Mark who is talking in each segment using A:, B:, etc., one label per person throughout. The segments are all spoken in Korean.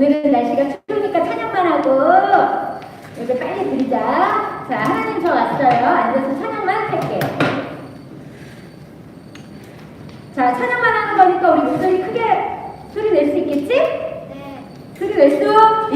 A: 오늘은 날씨가 추우니까 찬양만 하고 이제 빨리 드리자. 자, 하나님 저 왔어요. 앉아서 찬양만 할게. 자, 찬양만 하는 거니까 우리 목소리 크게 소리 낼 수 있겠지?
B: 네.
A: 소리 낼 수?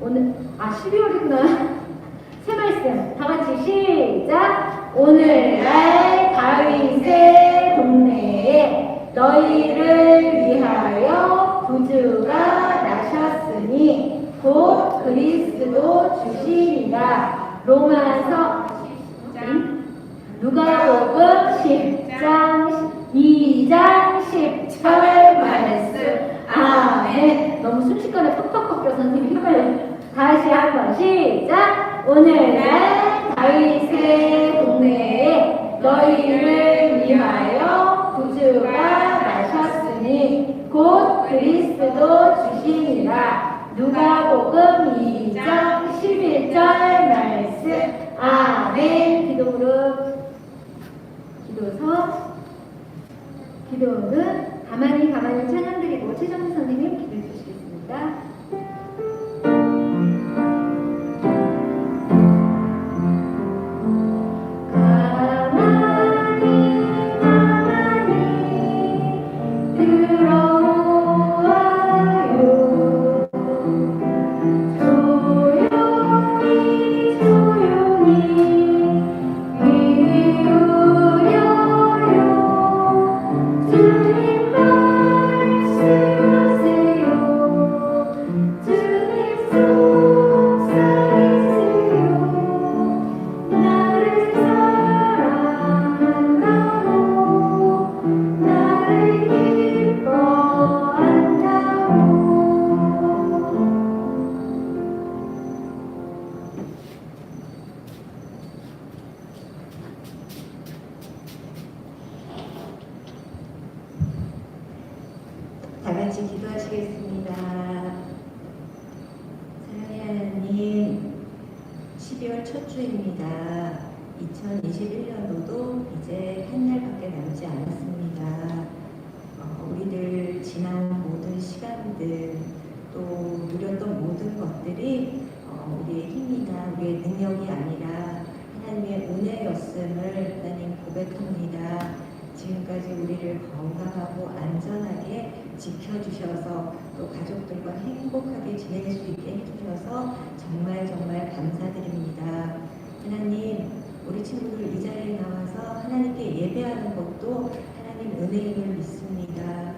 A: 오늘, 아, 12월이구나. 새 말씀. 다 같이 시작. 오늘날 다윗의 동네에 너희를 위하여 구주가 나셨으니 곧 그리스도 주시리라. 로마서 응? 누가복음 10장 2장 10절 말씀 아멘 너무 순식간에 팍팍 바뀌어 선생님 헷갈려 다시 한번 시작. 오늘날 다윗의 동네에 너희를 위하여 구주가 나셨으니 곧 그리스도 주시니라. 누가복음 2장 11절 말씀. 아멘. 기도 무릎 기도서. 기도는 가만히 가만히 찬양 드리고 최정수 선생님 기도해 주시겠습니다.
B: 시간들 또 누렸던 모든 것들이 어, 우리의 힘이나 우리의 능력이 아니라 하나님의 은혜였음을 하나님 고백합니다. 지금까지 우리를 건강하고 안전하게 지켜주셔서 또 가족들과 행복하게 지낼 수 있게 해주셔서 정말 정말 감사드립니다. 하나님, 우리 친구들 이 자리에 나와서 하나님께 예배하는 것도 하나님 은혜임을 믿습니다.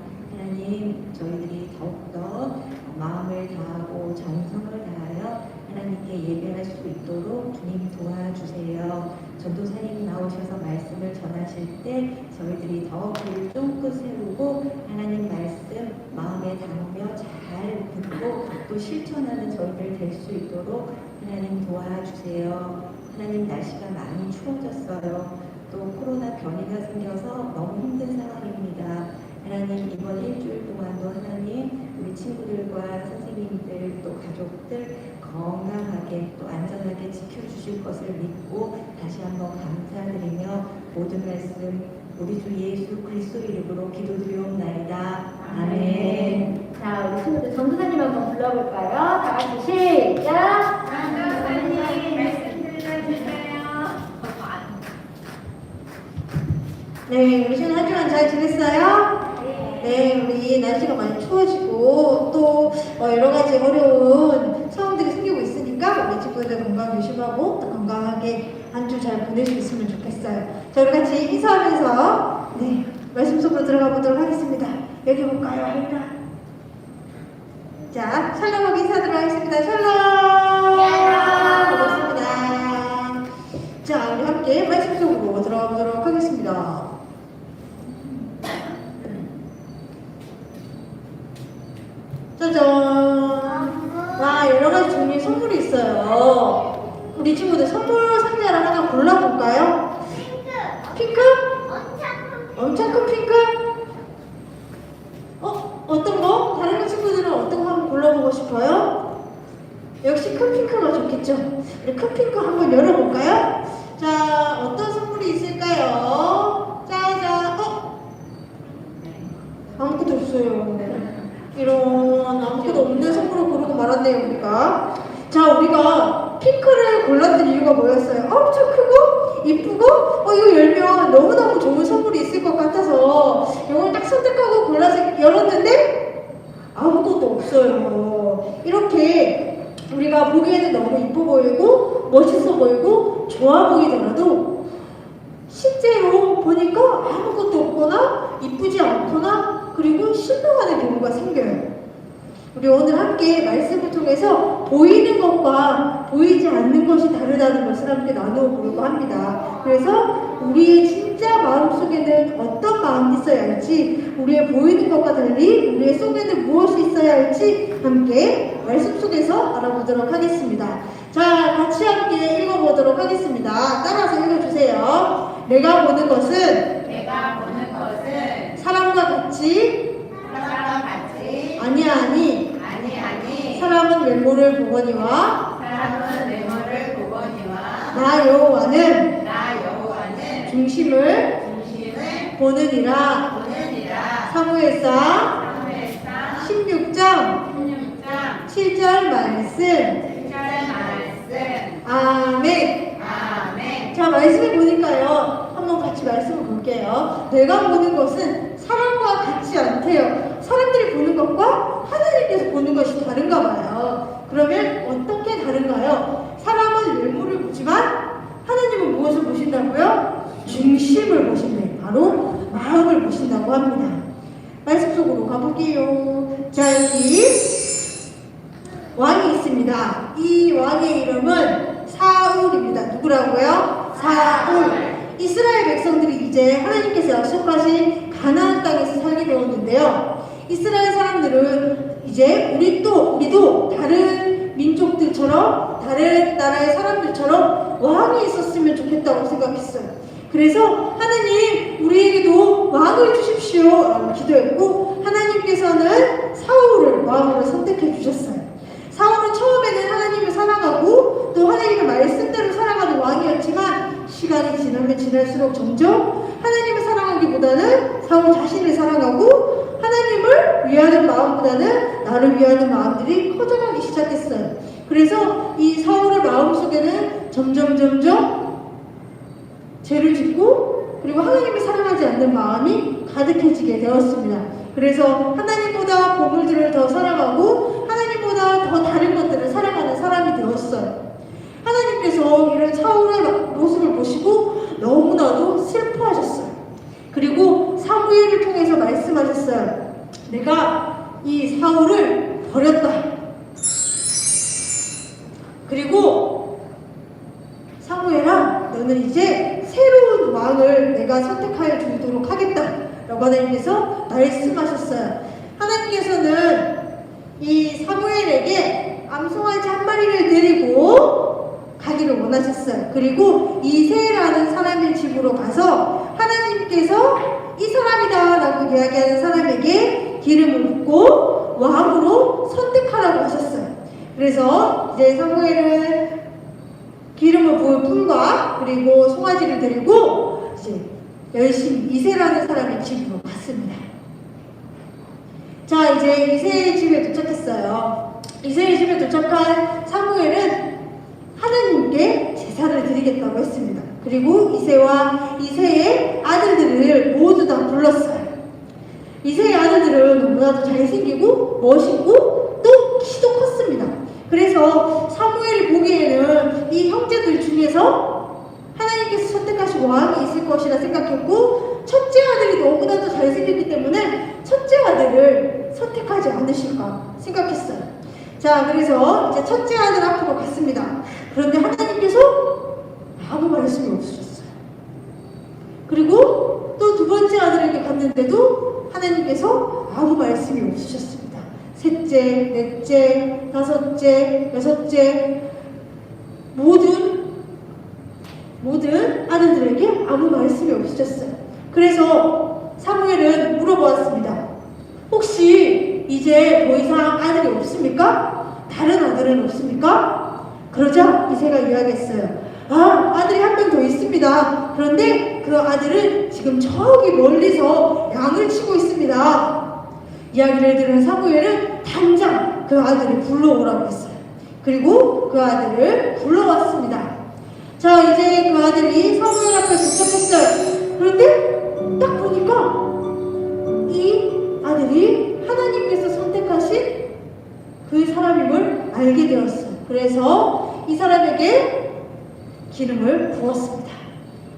B: 하나님, 저희들이 더욱더 마음을 다하고 정성을 다하여 하나님께 예배할 수 있도록 주님 도와주세요. 전도사님 나오셔서 말씀을 전하실 때 저희들이 더 귀를 쫑긋 세우고 하나님 말씀 마음에 담으며 잘 듣고 또 실천하는 저희들 될 수 있도록 하나님 도와주세요. 하나님 날씨가 많이 추워졌어요. 또 코로나 변이가 생겨서 너무 힘든 상황입니다. 하나님 이번 일주일 동안도 하나님 우리 친구들과 선생님들 또 가족들 건강하게 또 안전하게 지켜주실 것을 믿고 다시 한번 감사드리며 모든 말씀 우리 주 예수 그리스도 이름으로 기도드리옵나이다. 아멘.
A: 자, 우리 친구들 전도사님 한번 불러볼까요? 다 같이 시작.
B: 네, 우리 시간 한 주간 잘 지냈어요? 네, 우리 날씨가 많이 추워지고 또 어, 여러 가지 어려운 상황들이 생기고 있으니까 우리 친구들 건강 조심하고 또 건강하게 한 주잘 있으면 좋겠어요. 자, 우리 같이 인사하면서 네 말씀 속으로 들어가 보도록 하겠습니다. 여기 볼까요, 일단. 자, 샬롬하고 인사드리도록 하겠습니다. 샬롬! 반갑습니다. 자, 우리 함께 말씀 속으로 들어가 보도록 하겠습니다. 짜잔! 와, 여러 가지 종류의 선물이 있어요. 우리 친구들 선물 상자를 하나 골라볼까요? 핑크? 엄청 큰 핑크? 어? 어떤 거? 다른 친구들은 어떤 거 한번 골라보고 싶어요?
C: 역시 큰 핑크가 좋겠죠. 우리 큰 핑크 한번 열어볼까요? 자, 어떤 선물이 있을까요? 짜잔, 어? 아무것도 없어요. 이런 아무것도 없는 선물을 고르고 말았네요, 우리가. 자, 우리가 핑크를 골랐던 이유가 뭐였어요? 엄청 크고 이쁘고 어 이거 열면 너무너무 좋은 선물이 있을 것 같아서 이걸 딱 선택하고 골라서 열었는데 아무것도 없어요. 이렇게 우리가 보기에는 너무 이뻐 보이고 멋있어 보이고 좋아 보이더라도 실제로 보니까 아무것도 없거나 않거나 그리고 실망하는 경우가 생겨요. 우리 오늘 함께 말씀을 통해서 보이는 것과 보이지 않는 것이 다르다는 것을 함께 나누어 보려고 합니다. 그래서 우리의 진짜 마음 속에는 어떤 마음이 있어야 할지, 우리의 보이는 것과 달리 우리의 속에는 무엇이 있어야 할지 함께 말씀 속에서 알아보도록 하겠습니다. 자, 같이 함께 읽어보도록 하겠습니다. 따라서 읽어주세요. 내가 보는 것은
A: 내가 보는
C: 사람과 같이?
A: 사람과 같이?
C: 아니하니.
A: 아니 아니.
C: 사람은 외모를 보거니와
A: 사람은 외모를 보거니와
C: 나 여호와는
A: 나 여호와는
C: 중심을
A: 중심을
C: 보느니라.
A: 보느니라.
C: 사무엘상
A: 사무엘상
C: 16장
A: 16장
C: 7절 말씀.
A: 7절 말씀.
C: 아멘.
A: 아멘.
C: 자 말씀을 보니까요. 한번 같이 말씀을 볼게요. 내가 보는 것은 같지 않대요 사람들이 보는 것과 하나님께서 보는 것이 다른가 봐요 그러면 어떻게 다른가요? 사람은 외모를 보지만 하나님은 무엇을 보신다고요? 중심을 보신대 바로 마음을 보신다고 합니다 말씀 속으로 가볼게요 자 여기 왕이 있습니다. 이 왕의 이름은 사울입니다. 누구라고요? 사울. 이스라엘 백성들이 이제 하나님께서 약속하신 가나안 땅에서 살 게 되었는데요. 이스라엘 사람들은 이제 우리 또 우리도 다른 민족들처럼 다른 나라의 사람들처럼 왕이 있었으면 좋겠다고 생각했어요. 그래서 하나님 우리에게도 왕을 주십시오 기도했고 하나님께서는 사울을 왕으로 선택해 주셨어요. 사울은 처음에는 하나님을 사랑하고 또 하나님의 말씀대로 살아가는 왕이었지만 시간이 지나면 지날수록 점점 하나님을 사랑하기보다는 사울 자신을 사랑하고 하나님을 위하는 마음보다는 나를 위하는 마음들이 커져가기 시작했어요. 그래서 이 사울의 마음속에는 점점 점점 죄를 짓고 그리고 하나님을 사랑하지 않는 마음이 가득해지게 되었습니다. 그래서 하나님보다 보물들을 더 사랑하고 하나님보다 더 다른 것들을 사랑하는 사람이 되었어요. 하나님께서 이런 사울의 모습을 보시고 너무나도 슬퍼하셨어요. 그리고 사무엘을 통해서 말씀하셨어요. 내가 이 사울을 버렸다. 그리고 사무엘아, 너는 이제 새로운 왕을 내가 선택하여 주도록 하겠다. 라고 하나님께서 말씀하셨어요. 하나님께서는 이 사무엘에게 암송아지 한 마리를 데리고 가기를 원하셨어요. 그리고 이세라는 사람의 집으로 가서 하나님께서 이 사람이다 라고 이야기하는 사람에게 기름을 붓고 왕으로 선택하라고 하셨어요. 그래서 이제 사무엘은 기름을 부은 품과 그리고 송아지를 들고 이제 열심히 이세라는 사람의 집으로 갔습니다. 자, 이제 이세의 집에 도착했어요. 이세의 집에 도착한 사무엘은 하나님께 제사를 드리겠다고 했습니다. 그리고 이세와 이세의 아들들을 모두 다 불렀어요. 이세의 아들들은 너무나도 잘생기고 멋있고 또 키도 컸습니다. 그래서 사무엘이 보기에는 이 형제들 중에서 하나님께서 선택하신 왕이 있을 것이라 생각했고 첫째 아들이 너무나도 잘생겼기 때문에 첫째 아들을 선택하지 않으실까 생각했어요. 자, 그래서 이제 첫째 아들 앞으로 갔습니다. 그런데 하나님께서 아무 말씀이 없으셨어요. 그리고 또 두 번째 아들에게 갔는데도 하나님께서 아무 말씀이 없으셨습니다. 셋째, 넷째, 다섯째, 여섯째 모든 모든 아들들에게 아무 말씀이 없으셨어요. 그래서 사무엘은 물어보았습니다. 혹시 이제 더 이상 아들이 없습니까? 다 다른 아들은 없습니까? 그러자 이세가 이야기했어요. 아, 아들이 한 명 더 있습니다. 그런데 그 아들은 지금 저기 멀리서 양을 치고 있습니다. 이야기를 들은 사무엘은 당장 그 아들을 불러오라고 했어요. 그리고 그 아들을 불러왔습니다. 자, 이제 그 아들이 사무엘 앞에 도착했어요. 그런데 딱 보니까 이 아들이 하나님께서 선택하신 그 사람임을 알게 되었어요. 그래서 이 사람에게 기름을 부었습니다.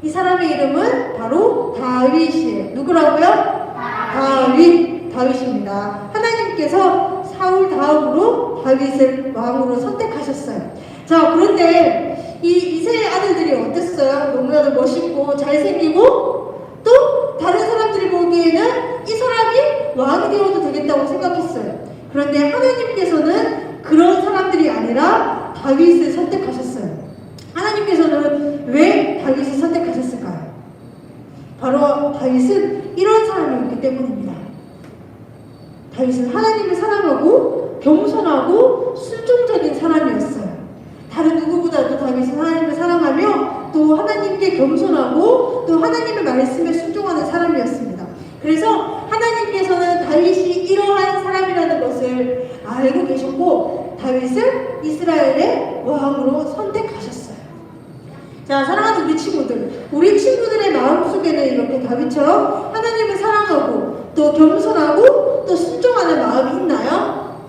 C: 이 사람의 이름은 바로 다윗이에요. 누구라고요? 다윗, 다윗입니다. 하나님께서 사울 다음으로 다윗을 왕으로 선택하셨어요. 자, 그런데 이 이세 아들들이 어땠어요? 너무나도 멋있고 잘생기고 또 다른 사람들이 보기에는 이 사람이 왕이 되어도 되겠다고 생각했어요. 그런데 하나님께서는 그런 사람들이 아니라 다윗을 선택하셨어요. 하나님께서는 왜 다윗을 선택하셨을까요? 바로 다윗은 이런 사람이었기 때문입니다. 다윗은 하나님을 사랑하고 겸손하고 순종적인 사람이었어요. 다른 누구보다도 다윗은 하나님을 사랑하며 또 하나님께 겸손하고 또 하나님의 말씀에 순종하는 사람이었습니다. 그래서 하나님께서는 다윗이 이러한 사람이라는 것을 알고 계셨고 다윗을 이스라엘의 왕으로 선택하셨어요. 자, 사랑하는 우리 친구들. 우리 친구들의 마음속에는 이렇게 다윗처럼 하나님을 사랑하고 또 겸손하고 또 순종하는 마음이 있나요?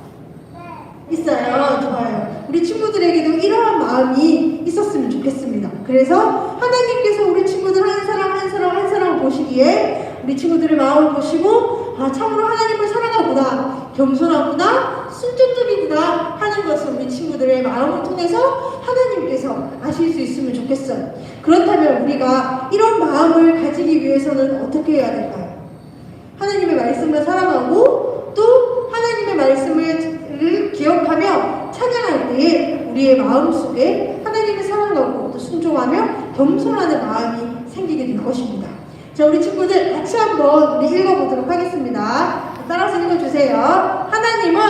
C: 있어요. 좋아요. 우리 친구들에게도 이러한 마음이 있었으면 좋겠습니다. 그래서 하나님께서 우리 친구들 한 사람 한 사람 한 사람 보시기에 우리 친구들의 마음을 보시고 아 참으로 하나님을 사랑하구나 겸손하구나 순종적이구나 하는 것을 우리 친구들의 마음을 통해서 하나님께서 아실 수 있으면 좋겠어요. 그렇다면 우리가 이런 마음을 가지기 위해서는 어떻게 해야 될까요? 하나님의 말씀을 사랑하고 또 하나님의 말씀을 기억하며 찬양할 때에 우리의 마음 속에 하나님을 사랑하고 또 순종하며 겸손하는 마음이 생기게 될 것입니다. 자, 우리 친구들 같이 한번 우리 읽어보도록 하겠습니다. 따라서 읽어주세요. 하나님은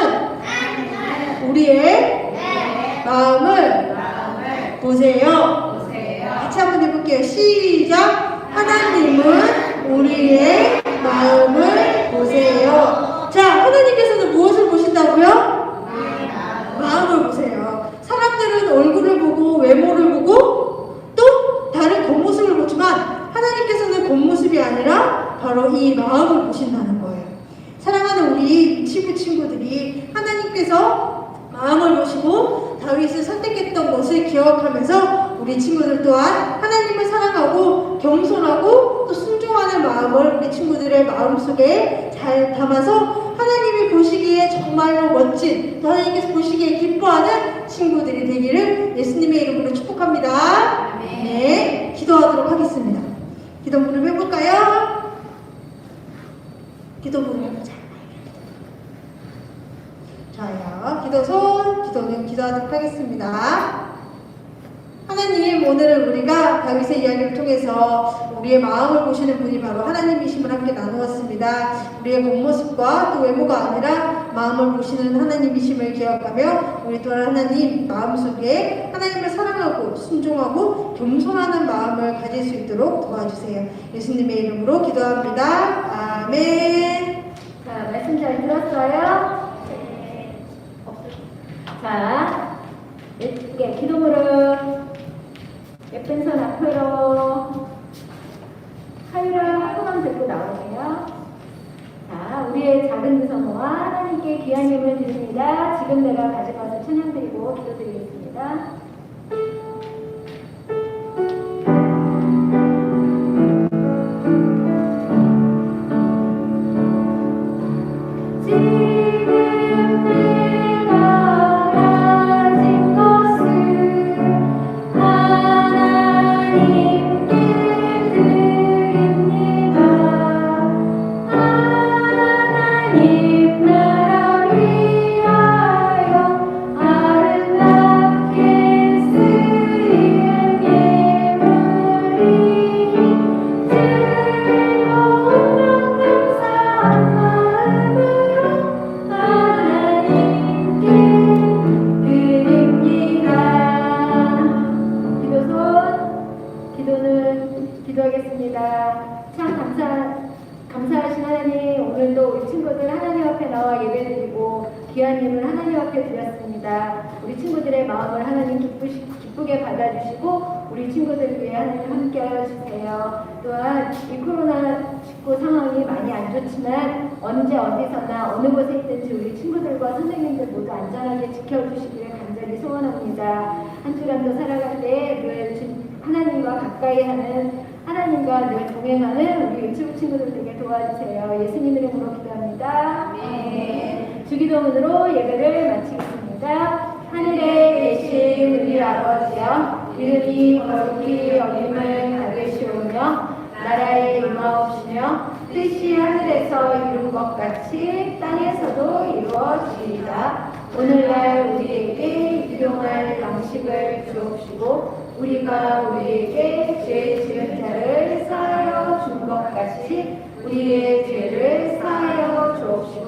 C: 우리의 마음을. 보세요. 같이 한번 해볼게요. 시작. 하나님은 우리의 마음을 보세요. 자, 하나님께서는 무엇을 보신다고요? 마음을 보세요. 사람들은 얼굴을 보고 외모를 보고 또 다른 겉모습을 보지만 하나님께서는 겉모습이 아니라 바로 이 마음을 보신다는 거예요. 사랑하는 우리 친구 친구들이 하나님께서 마음을 보시고 다윗을 선택했던 것을 기억하면서 우리 친구들 또한 하나님을 사랑하고 겸손하고 또 순종하는 마음을 우리 친구들의 마음속에 잘 담아서 하나님이 보시기에 정말로 멋진 또 하나님께서 보시기에 기뻐하는 친구들이 되기를 예수님의 이름으로 축복합니다. 네, 기도하도록 하겠습니다. 기도 무릎 해볼까요? 기도 무릎 해보자. 자요, 기도 손, 기도는 기도하도록 하겠습니다. 하나님, 오늘은 우리가 다윗의 이야기를 통해서 우리의 마음을 보시는 분이 바로 하나님이심을 함께 나누었습니다. 우리의 겉모습과 또 외모가 아니라 마음을 보시는 하나님이심을 기억하며 우리 또한 하나님 마음속에 하나님을 사랑하고 순종하고 겸손하는 마음을 가질 수 있도록 도와주세요. 예수님의 이름으로 기도합니다. 아멘.
A: 자, 말씀 잘 들었어요? 자, 예쁘게 기도 무릎, 예쁜 손 앞으로, 하율을 손만 들고 나오세요. 자, 우리의 작은 유성모와 하나님께 귀한 힘을 드립니다. 지금 내가 가져가서 찬양드리고 기도드리겠습니다. 친구들 하나님 앞에 나와 예배드리고 귀한 예물 하나님 앞에 드렸습니다. 우리 친구들의 마음을 하나님 기쁘시, 기쁘게 받아주시고 우리 친구들 위해 하나님 함께하여 주세요. 또한 이 코로나19 상황이 많이 안 좋지만 언제 어디서나 어느 곳에 있든지 우리 친구들과 선생님들 모두 안전하게 지켜주시기를 간절히 소원합니다. 한 주간도 살아갈 때늘 하나님과 가까이 하는 하나님과 늘 동행하는 우리 유튜브 친구들에게 도와주세요. 예수님 이름으로 기도합니다.
D: 아멘.
A: 주기도문으로 예배를 마치겠습니다. 하늘에 계신 우리 아버지여 이름이 거룩히 여김을 받으시오며 나라에 임하옵시며 뜻이 하늘에서 이룬 것 같이 땅에서도 이루어지이다. 오늘날 우리에게 일용할 양식을 주옵시고 우리가 우리에게 죄 지은 자를 사하여 준 것 같이 우리의 죄를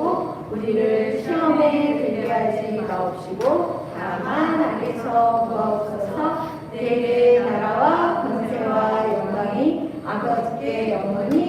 A: 주옵시고 우리를 시험에 들게 하지 마옵시고 다만 악에서 구하옵소서 내게 나라와 권세와 영광이 아버지께 영원히